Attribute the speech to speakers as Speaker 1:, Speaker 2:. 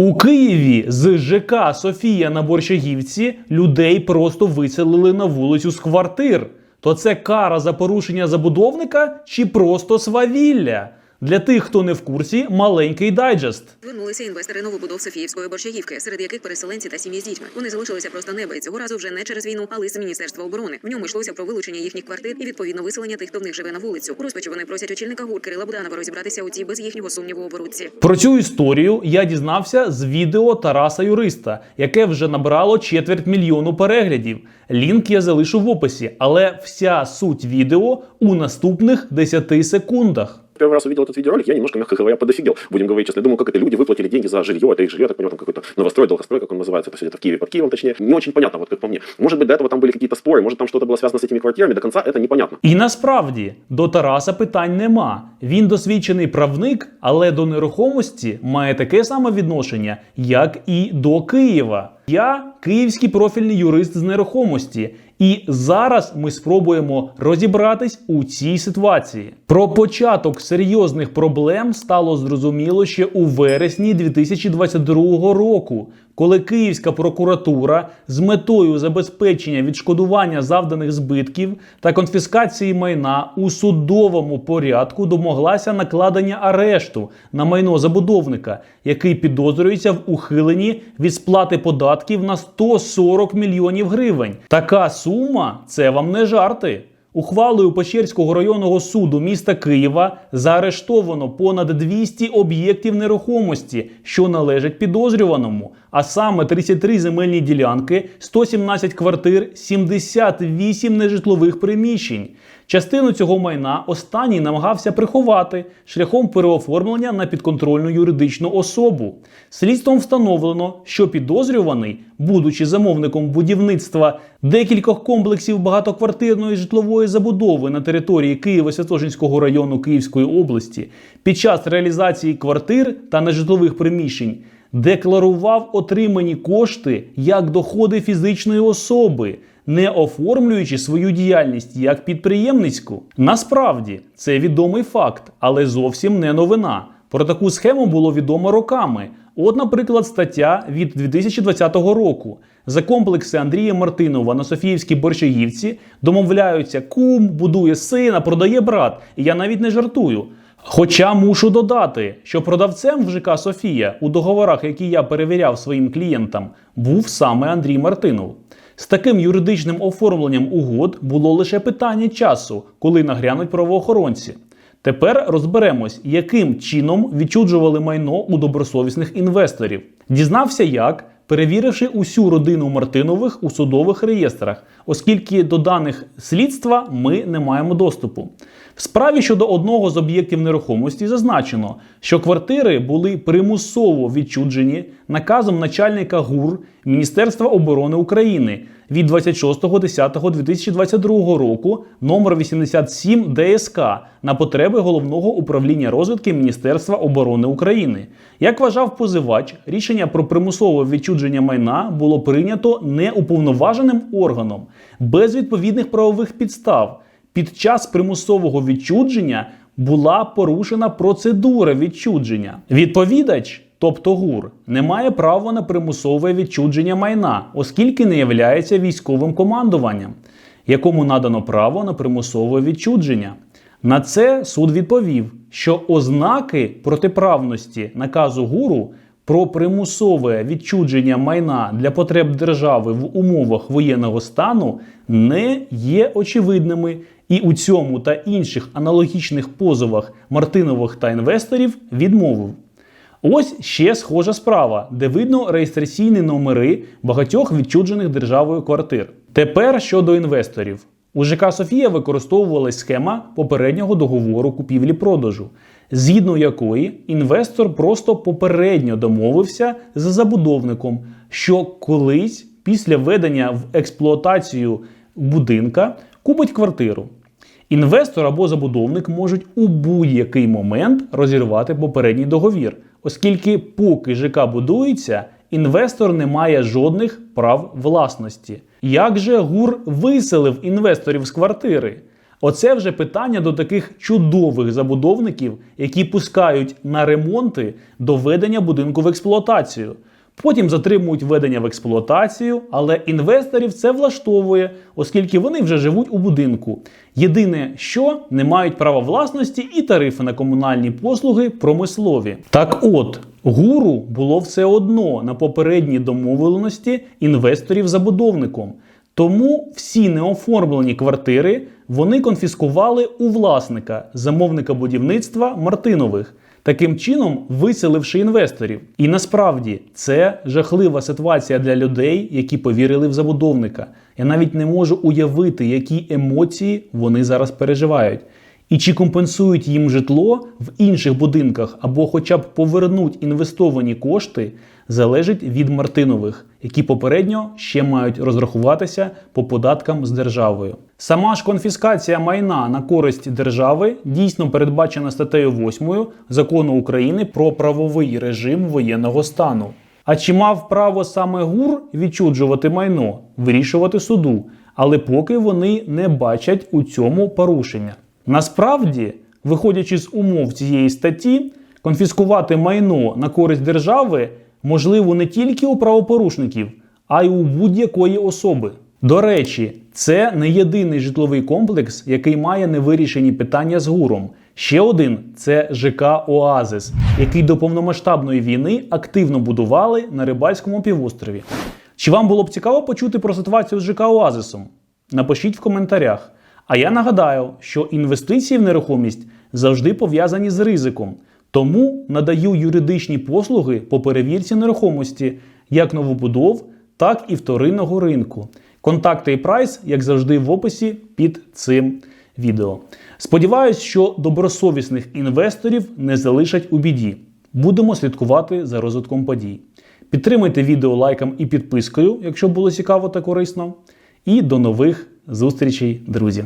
Speaker 1: У Києві з ЖК Софія на Борщагівці людей просто виселили на вулицю з квартир. То це кара за порушення забудовника чи просто свавілля? Для тих, хто не в курсі, маленький дайджест.
Speaker 2: Звернулися інвестори новобудов Софіївської борщагівки, серед яких переселенці та сім'ї з дітьми. Вони залишилися просто неба і цього разу вже не через війну, а лист з міністерства оборони. В ньому йшлося про вилучення їхніх квартир і відповідно виселення тих, хто в них живе на вулицю. У розпачі вони просять очільника ГУР Кирила Буданова розібратися у цій без їхнього сумніву оборудці.
Speaker 1: Про цю історію я дізнався з відео Тараса Юриста, яке вже набрало четверть мільйону переглядів. Лінк я залишу в описі, але вся суть відео у наступних 10 секундах
Speaker 3: Первый раз увидел этот видеоролик, я немножко, мягко говоря, подофигел. Будем говорить честно. Я думаю, как это люди выплатили деньги за жилье, это их жилье, я так понимаю, там какой-то новострой, долгострой, как он называется, это все где-то в Киеве, под Киевом точнее. Не очень понятно, вот как по мне. Может быть, до этого там были какие-то споры, может, там что-то было связано с этими квартирами, до конца это непонятно.
Speaker 1: І насправді до Тараса питань нема. Він досвідчений правник, але до нерухомості має таке саме відношення, як і до Києва. Я київський профільний юрист з нерухомості, і зараз ми спробуємо розібратись у цій ситуації. Про початок серйозних проблем стало зрозуміло ще у вересні 2022 року, коли Київська прокуратура з метою забезпечення відшкодування завданих збитків та конфіскації майна у судовому порядку домоглася накладення арешту на майно забудовника, який підозрюється в ухиленні від сплати податків на 140 мільйонів гривень. Така сума це вам не жарти. Ухвалою Печерського районного суду міста Києва заарештовано понад 200 об'єктів нерухомості, що належать підозрюваному, а саме 33 земельні ділянки, 117 квартир, 78 нежитлових приміщень. Частину цього майна останній намагався приховати шляхом переоформлення на підконтрольну юридичну особу. Слідством встановлено, що підозрюваний, будучи замовником будівництва декількох комплексів багатоквартирної житлової забудови на території Києво-Святошинського району Київської області, під час реалізації квартир та нежитлових приміщень декларував отримані кошти як доходи фізичної особи не оформлюючи свою діяльність як підприємницьку. Насправді це відомий факт, але зовсім не новина. Про таку схему було відомо роками. От, наприклад, стаття від 2020 року. За комплекси Андрія Мартинова на Софіївській Борщагівці домовляються, кум будує сина, продає брат. І я навіть не жартую. Хоча мушу додати, що продавцем в ЖК Софія у договорах, які я перевіряв своїм клієнтам, був саме Андрій Мартинов. З таким юридичним оформленням угод було лише питання часу, коли нагрянуть правоохоронці. Тепер розберемось, яким чином відчуджували майно у добросовісних інвесторів. Дізнався, як, перевіривши усю родину Мартинових у судових реєстрах, оскільки до даних слідства ми не маємо доступу. В справі щодо одного з об'єктів нерухомості зазначено, що квартири були примусово відчуджені наказом начальника ГУР Міністерства оборони України від 26.10.2022 року номер 87 ДСК на потреби головного управління розвідки Міністерства оборони України. Як вважав позивач, рішення про примусове відчудження майна було прийнято неуповноваженим органом без відповідних правових підстав. Під час примусового відчудження була порушена процедура відчудження. Відповідач, тобто ГУР, не має права на примусове відчудження майна, оскільки не являється військовим командуванням, якому надано право на примусове відчудження. На це суд відповів, що ознаки протиправності наказу ГУРу про примусове відчудження майна для потреб держави в умовах воєнного стану не є очевидними, і у цьому та інших аналогічних позовах Мартинових та інвесторів відмовив. Ось ще схожа справа, де видно реєстраційні номери багатьох відчуджених державою квартир. Тепер щодо інвесторів. У ЖК Софія використовувалась схема попереднього договору купівлі-продажу, згідно якої інвестор просто попередньо домовився з забудовником, що колись після введення в експлуатацію будинка купить квартиру. Інвестор або забудовник можуть у будь-який момент розірвати попередній договір, оскільки поки ЖК будується, інвестор не має жодних прав власності. Як же ГУР виселив інвесторів з квартири? Оце вже питання до таких чудових забудовників, які пускають на ремонти до введення будинку в експлуатацію. Потім затримують введення в експлуатацію, але інвесторів це влаштовує, оскільки вони вже живуть у будинку. Єдине, що не мають права власності і тарифи на комунальні послуги промислові. Так от, гуру було все одно на попередній домовленості інвесторів забудовником. Тому всі неоформлені квартири вони конфіскували у власника, замовника будівництва Мартинових, таким чином виселивши інвесторів. І насправді це жахлива ситуація для людей, які повірили в забудовника. Я навіть не можу уявити, які емоції вони зараз переживають. І чи компенсують їм житло в інших будинках або хоча б повернуть інвестовані кошти, залежить від Мартинових, які попередньо ще мають розрахуватися по податкам з державою. Сама ж конфіскація майна на користь держави дійсно передбачена статтею 8 закону України про правовий режим воєнного стану. А чи мав право саме ГУР відчуджувати майно, вирішувати суду, але поки вони не бачать у цьому порушення. Насправді, виходячи з умов цієї статті, конфіскувати майно на користь держави можливо не тільки у правопорушників, а й у будь-якої особи. До речі, це не єдиний житловий комплекс, який має невирішені питання з гуром. Ще один це ЖК Оазис, який до повномасштабної війни активно будували на Рибальському півострові. Чи вам було б цікаво почути про ситуацію з ЖК Оазисом? Напишіть в коментарях. А я нагадаю, що інвестиції в нерухомість завжди пов'язані з ризиком. Тому надаю юридичні послуги по перевірці нерухомості як новобудов, так і вторинного ринку. Контакти і прайс, як завжди, в описі під цим відео. Сподіваюсь, що добросовісних інвесторів не залишать у біді. Будемо слідкувати за розвитком подій. Підтримайте відео лайком і підпискою, якщо було цікаво та корисно. І до нових зустрічей, друзі!